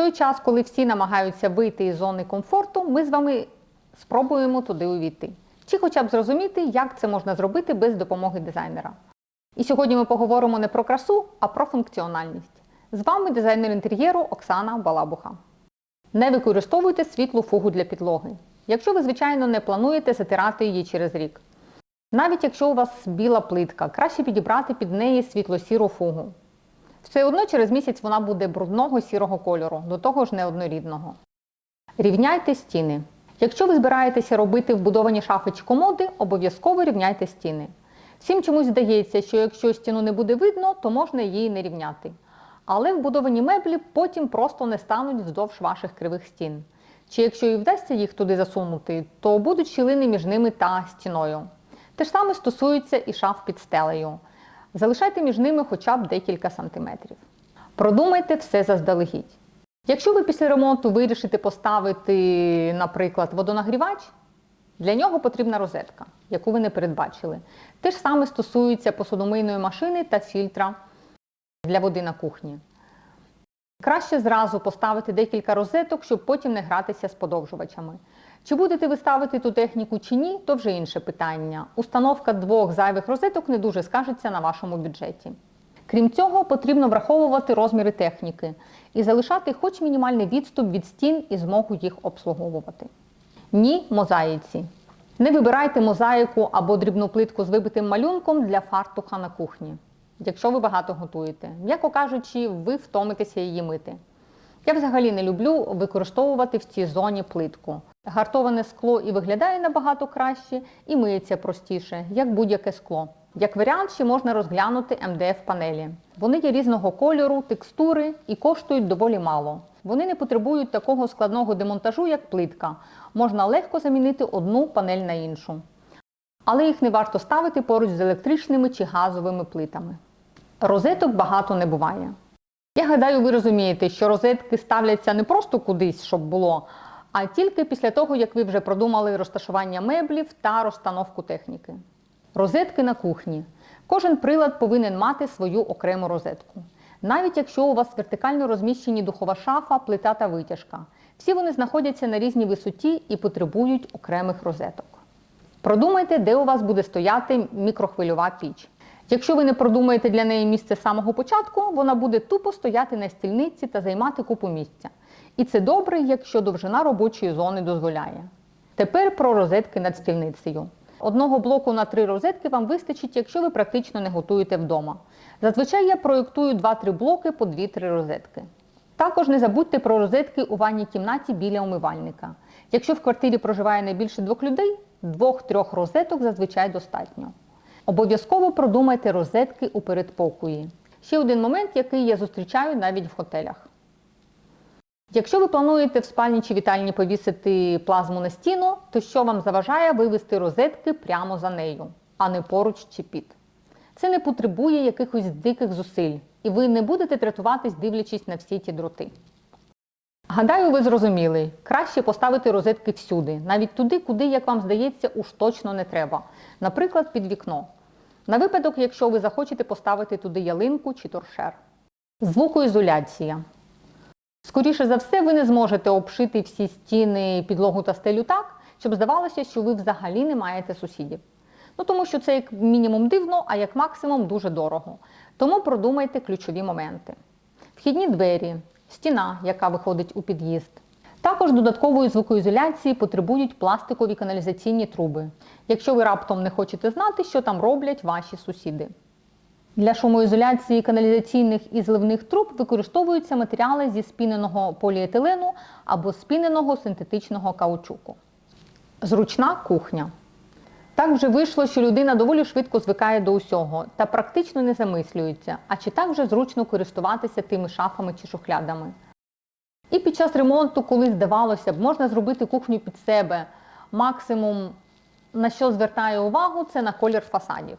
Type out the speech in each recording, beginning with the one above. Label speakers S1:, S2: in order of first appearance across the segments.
S1: той час, коли всі намагаються вийти із зони комфорту, ми з вами спробуємо туди увійти. Чи хоча б зрозуміти, як це можна зробити без допомоги дизайнера. І сьогодні ми поговоримо не про красу, а про функціональність. З вами дизайнер інтер'єру Оксана Балабуха. Не використовуйте світлу фугу для підлоги, якщо ви, звичайно, не плануєте затирати її через рік. Навіть якщо у вас біла плитка, краще підібрати під неї світло-сіру фугу. Все одно через місяць вона буде брудного сірого кольору, до того ж неоднорідного. Рівняйте стіни. Якщо ви збираєтеся робити вбудовані шафи чи комоди, обов'язково рівняйте стіни. Всім чомусь здається, що якщо стіну не буде видно, то можна її не рівняти. Але вбудовані меблі потім просто не стануть вздовж ваших кривих стін. Чи якщо і вдасться їх туди засунути, то будуть щілини між ними та стіною. Те ж саме стосується і шаф під стелею. Залишайте між ними хоча б декілька сантиметрів. Продумайте все заздалегідь. Якщо ви після ремонту вирішите поставити, наприклад, водонагрівач, для нього потрібна розетка, яку ви не передбачили. Те ж саме стосується посудомийної машини та фільтра для води на кухні. Краще зразу поставити декілька розеток, щоб потім не гратися з подовжувачами. Чи будете ви ставити ту техніку чи ні, то вже інше питання. Установка двох зайвих розеток не дуже скажеться на вашому бюджеті. Крім цього, потрібно враховувати розміри техніки і залишати хоч мінімальний відступ від стін і змогу їх обслуговувати. Ні мозаїці. Не вибирайте мозаїку або дрібну плитку з вибитим малюнком для фартуха на кухні. Якщо ви багато готуєте, м'яко кажучи, ви втомитеся її мити. Я взагалі не люблю використовувати в цій зоні плитку. Гартоване скло і виглядає набагато краще, і миється простіше, як будь-яке скло. Як варіант, ще можна розглянути МДФ-панелі. Вони є різного кольору, текстури і коштують доволі мало. Вони не потребують такого складного демонтажу, як плитка. Можна легко замінити одну панель на іншу. Але їх не варто ставити поруч з електричними чи газовими плитами. Розеток багато не буває. Я гадаю, ви розумієте, що розетки ставляться не просто кудись, щоб було, а тільки після того, як ви вже продумали розташування меблів та розстановку техніки. Розетки на кухні. Кожен прилад повинен мати свою окрему розетку. Навіть якщо у вас вертикально розміщені духова шафа, плита та витяжка. Всі вони знаходяться на різній висоті і потребують окремих розеток. Продумайте, де у вас буде стояти мікрохвильова піч. Якщо ви не продумаєте для неї місце з самого початку, вона буде тупо стояти на стільниці та займати купу місця. І це добре, якщо довжина робочої зони дозволяє. Тепер про розетки над стільницею. Одного блоку на три розетки вам вистачить, якщо ви практично не готуєте вдома. Зазвичай я проєктую 2-3 блоки по 2-3 розетки. Також не забудьте про розетки у ванній кімнаті біля умивальника. Якщо в квартирі проживає не більше двох людей, двох-трьох розеток зазвичай достатньо. Обов'язково продумайте розетки у передпокої. Ще один момент, який я зустрічаю навіть в готелях. Якщо ви плануєте в спальні чи вітальні повісити плазму на стіну, то що вам заважає вивести розетки прямо за нею, а не поруч чи під. Це не потребує якихось диких зусиль, і ви не будете тратуватись, дивлячись на всі ті дроти. Гадаю, ви зрозуміли, краще поставити розетки всюди, навіть туди, куди, як вам здається, уж точно не треба. Наприклад, під вікно. На випадок, якщо ви захочете поставити туди ялинку чи торшер. Звукоізоляція. Скоріше за все, ви не зможете обшити всі стіни, підлогу та стелю так, щоб здавалося, що ви взагалі не маєте сусідів. Ну тому що це як мінімум дивно, а як максимум дуже дорого. Тому продумайте ключові моменти: вхідні двері, стіна, яка виходить у під'їзд. Також додаткової звукоізоляції потребують пластикові каналізаційні труби, якщо ви раптом не хочете знати, що там роблять ваші сусіди. Для шумоізоляції каналізаційних і зливних труб використовуються матеріали зі спіненого поліетилену або спіненого синтетичного каучуку. Зручна кухня. Так вже вийшло, що людина доволі швидко звикає до усього та практично не замислюється, а чи так вже зручно користуватися тими шафами чи шухлядами. І під час ремонту, коли здавалося б, можна зробити кухню під себе, максимум на що звертає увагу, це на колір фасадів.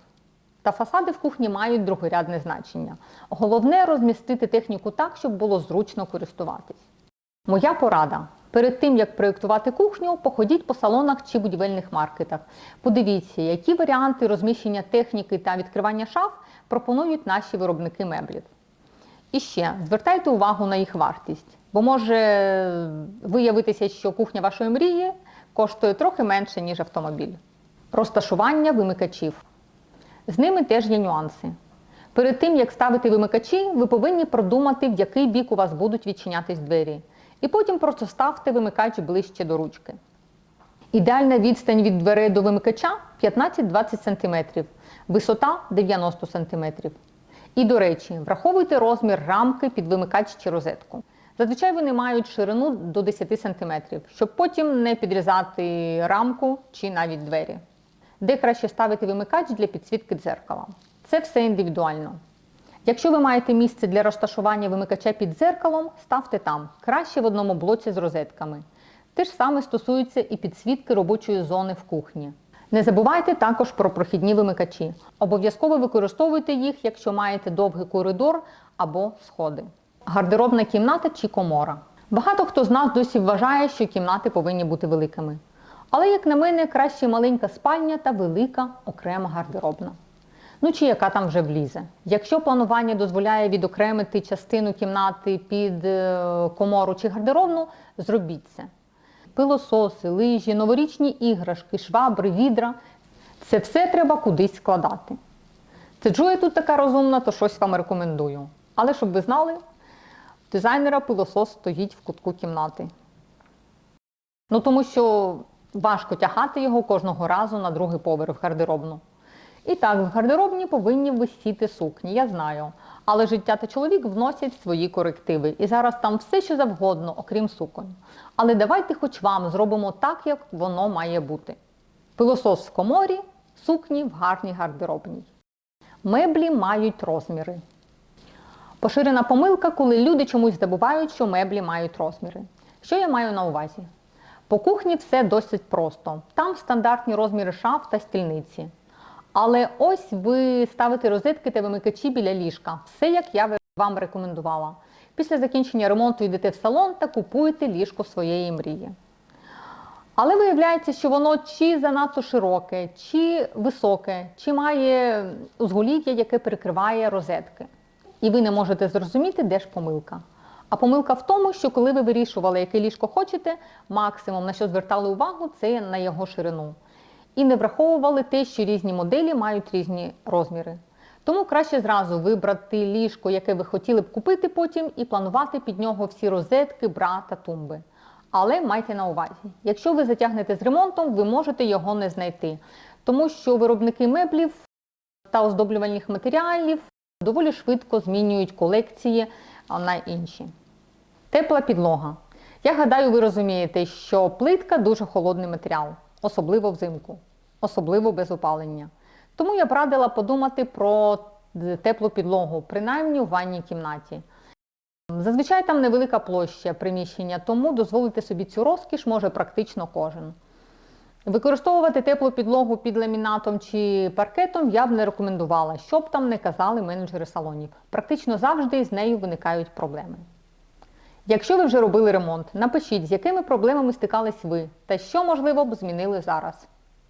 S1: Та фасади в кухні мають другорядне значення. Головне розмістити техніку так, щоб було зручно користуватись. Моя порада. Перед тим, як проєктувати кухню, походіть по салонах чи будівельних маркетах. Подивіться, які варіанти розміщення техніки та відкривання шаф пропонують наші виробники меблів. І ще звертайте увагу на їх вартість. Бо може виявитися, що кухня вашої мрії коштує трохи менше, ніж автомобіль. Розташування вимикачів. З ними теж є нюанси. Перед тим, як ставити вимикачі, ви повинні продумати, в який бік у вас будуть відчинятись двері. І потім просто ставте вимикач ближче до ручки. Ідеальна відстань від дверей до вимикача 15-20 см, висота 90 см. І, до речі, враховуйте розмір рамки під вимикач чи розетку. Зазвичай вони мають ширину до 10 см, щоб потім не підрізати рамку чи навіть двері. Де краще ставити вимикач для підсвітки дзеркала. Це все індивідуально. Якщо ви маєте місце для розташування вимикача під дзеркалом, ставте там, краще в одному блоці з розетками. Те ж саме стосується і підсвітки робочої зони в кухні. Не забувайте також про прохідні вимикачі. Обов'язково використовуйте їх, якщо маєте довгий коридор або сходи. Гардеробна кімната чи комора. Багато хто з нас досі вважає, що кімнати повинні бути великими. Але, як на мене, краще маленька спальня та велика окрема гардеробна. Ну чи яка там вже влізе. Якщо планування дозволяє відокремити частину кімнати під е, комору чи гардеробну, зробіть це. Пилососи, лижі, новорічні іграшки, швабри, відра це все треба кудись складати. Це Джоя тут така розумна, то щось вам рекомендую. Але щоб ви знали, дизайнера пилосос стоїть в кутку кімнати. Ну тому що важко тягати його кожного разу на другий поверх в гардеробну. І так, в гардеробні повинні висіти сукні, я знаю. Але життя та чоловік вносять свої корективи. І зараз там все, що завгодно, окрім суконь. Але давайте хоч вам зробимо так, як воно має бути. Пилосос в коморі, сукні в гарній гардеробній. Меблі мають розміри. Поширена помилка, коли люди чомусь забувають, що меблі мають розміри. Що я маю на увазі? По кухні все досить просто. Там стандартні розміри шаф та стільниці. Але ось ви ставите розетки та вимикачі біля ліжка. Все, як я вам рекомендувала. Після закінчення ремонту йдете в салон та купуєте ліжко своєї мрії. Але виявляється, що воно чи занадто широке, чи високе, чи має узголів'я, яке перекриває розетки. І ви не можете зрозуміти, де ж помилка. А помилка в тому, що коли ви вирішували, яке ліжко хочете, максимум на що звертали увагу, це на його ширину. І не враховували те, що різні моделі мають різні розміри. Тому краще зразу вибрати ліжко, яке ви хотіли б купити потім, і планувати під нього всі розетки, бра та тумби. Але майте на увазі, якщо ви затягнете з ремонтом, ви можете його не знайти, тому що виробники меблів та оздоблювальних матеріалів доволі швидко змінюють колекції на інші. Тепла підлога. Я гадаю, ви розумієте, що плитка дуже холодний матеріал, особливо взимку, особливо без опалення. Тому я б радила подумати про теплу підлогу, принаймні у ванній кімнаті. Зазвичай там невелика площа приміщення, тому дозволити собі цю розкіш може практично кожен. Використовувати теплу підлогу під ламінатом чи паркетом я б не рекомендувала, щоб там не казали менеджери салонів. Практично завжди з нею виникають проблеми. Якщо ви вже робили ремонт, напишіть, з якими проблемами стикались ви та що, можливо, б змінили зараз.